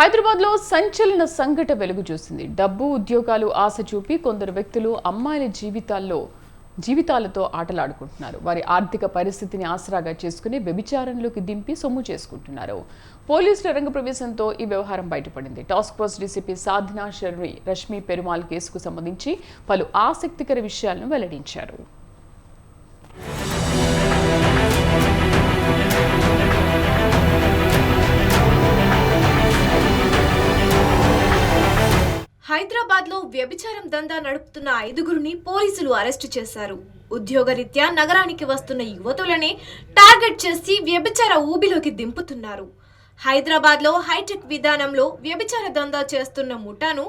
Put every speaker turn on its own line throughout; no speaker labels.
హైదరాబాద్లో సంచలన సంఘట వెలుగు చూసింది. డబ్బు ఉద్యోగాలు ఆశ చూపి కొందరు వ్యక్తులు అమ్మాయిల జీవితాల్లో జీవితాలతో ఆటలాడుకుంటున్నారు. వారి ఆర్థిక పరిస్థితిని ఆసరాగా చేసుకుని వ్యభిచారంలోకి దింపి సొమ్ము చేసుకుంటున్నారు. పోలీసుల రంగ ప్రవేశంతో ఈ వ్యవహారం బయటపడింది. Task force DCP Sadhana Sharmi Rashmi Perumal కేసుకు సంబంధించి పలు ఆసక్తికర విషయాలను వెల్లడించారు.
హైదరాబాద్లో వ్యభిచారం దందా నడుపుతున్న ఐదుగురిని పోలీసులు అరెస్టు చేశారు. ఉద్యోగరీత్యా నగరానికి వస్తున్న యువతులనే టార్గెట్ చేసి వ్యభిచార ఊబిలోకి దింపుతున్నారు. హైదరాబాద్లో హైటెక్ విధానంలో వ్యభిచార దందా చేస్తున్న ముఠాను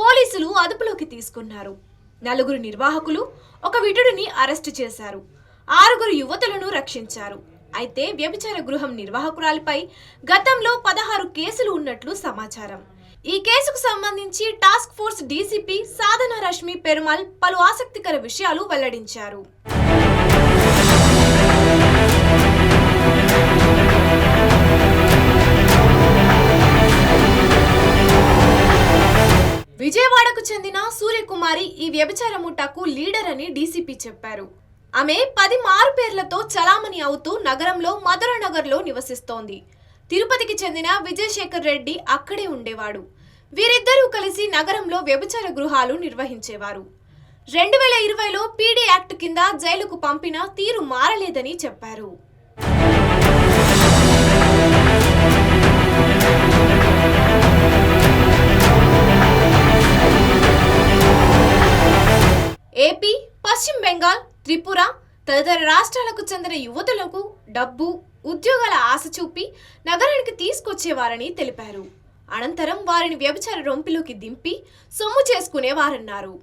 పోలీసులు అదుపులోకి తీసుకున్నారు. నలుగురు నిర్వాహకులు ఒక విటుడిని అరెస్టు చేశారు. ఆరుగురు యువతులను రక్షించారు. అయితే వ్యభిచార గృహం నిర్వాహకురాలిపై గతంలో పదహారు కేసులు ఉన్నట్లు సమాచారం. ఈ కేసుకు సంబంధించి task force DCP Sadhana Rashmi Perumal పలు ఆసక్తికర విషయాలు వెల్లడించారు. విజయవాడకు చెందిన సూర్యకుమారి ఈ వ్యభిచార ముఠాకు లీడర్ అని డీసీపీ చెప్పారు. ఆమె పది మారు పేర్లతో చలామణి అవుతూ నగరంలో మధుర నగర్లో నివసిస్తోంది. తిరుపతికి చెందిన విజయశేఖర్ రెడ్డి అక్కడే ఉండేవాడు. వీరిద్దరూ కలిసి నగరంలో వ్యభిచార గృహాలు నిర్వహించేవారు. రెండు వేల ఇరవైలో పీడీ యాక్ట్ కింద జైలుకు పంపిన తీరు మారలేదని చెప్పారు. ఏపీ పశ్చిమ బెంగాల్ త్రిపుర తదితర రాష్ట్రాలకు చెందిన యువతులకు డబ్బు ఉద్యోగాల ఆశ చూపి నగరానికి తీసుకొచ్చేవారని తెలిపారు. అనంతరం వారిని వ్యభిచార రొంపిలోకి దింపి సొమ్ము చేసుకునేవారన్నారు.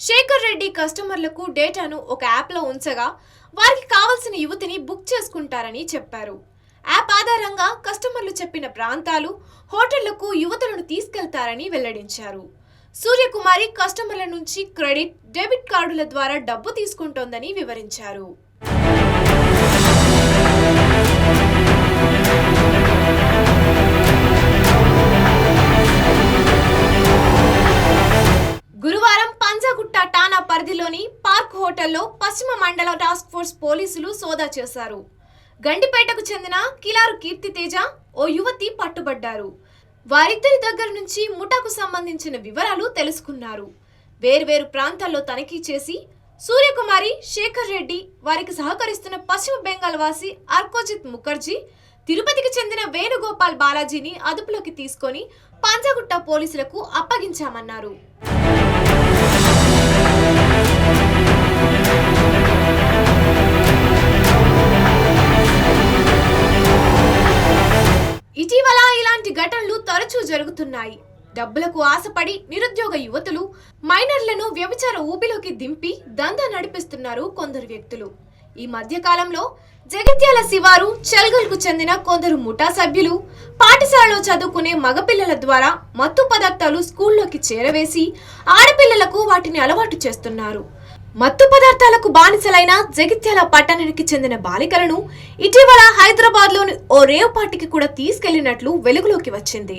శేఖర్ రెడ్డి కస్టమర్లకు డేటాను ఒక యాప్లో ఉంచగా వారికి కావలసిన యువతిని బుక్ చేసుకుంటారని చెప్పారు. యాప్ ఆధారంగా కస్టమర్లు చెప్పిన ప్రాంతాలు హోటళ్ళకు యువతులను తీసుకెళ్తారని వెల్లడించారు. సూర్యకుమారి కస్టమర్ల నుంచి క్రెడిట్ డెబిట్ కార్డుల ద్వారా డబ్బు తీసుకుంటోందని వివరించారు. హోటల్లో పశ్చిమ మండల టాస్క్ ఫోర్స్ పోలీసులు సోదా చేశారు. గండిపేటకు చెందిన కిలారు కీర్తితేజ ఓ యువతి పట్టుబడ్డారు. వారిద్దరి దగ్గర నుంచి ముఠాకు సంబంధించిన వివరాలు తెలుసుకున్నారు. వేర్వేరు ప్రాంతాల్లో తనిఖీ చేసి సూర్యకుమారి శేఖర్ రెడ్డి వారికి సహకరిస్తున్న పశ్చిమ బెంగాల్ వాసి అర్కోజిత్ ముఖర్జీ తిరుపతికి చెందిన వేణుగోపాల్ బాలాజీని అదుపులోకి తీసుకొని పంజాగుట్ట పోలీసులకు అప్పగించామన్నారు. ఇలాంటి ఘటనలు తరచూ జరుగుతున్నాయి. డబ్బులకు ఆశపడి నిరుద్యోగ యువతులు మైనర్లను వ్యభిచార ఊబిలోకి దింపి దందా నడిపిస్తున్నారు కొందరు వ్యక్తులు. ఈ మధ్యకాలంలో జగిత్యాల శివారు చెల్గల్కు చెందిన కొందరు ముఠా సభ్యులు పాఠశాలలో చదువుకునే మగపిల్లల ద్వారా మత్తు పదార్థాలు స్కూల్లోకి చేరవేసి ఆడపిల్లలకు వాటిని అలవాటు చేస్తున్నారు. మత్తు పదార్థాలకు బానిసలైన జగిత్యాల పట్టణానికి చెందిన బాలికలను ఇటీవల హైదరాబాద్లోని ఓ రేవ్ పార్టీకి కూడా తీసుకెళ్ళినట్లు వెలుగులోకి వచ్చింది.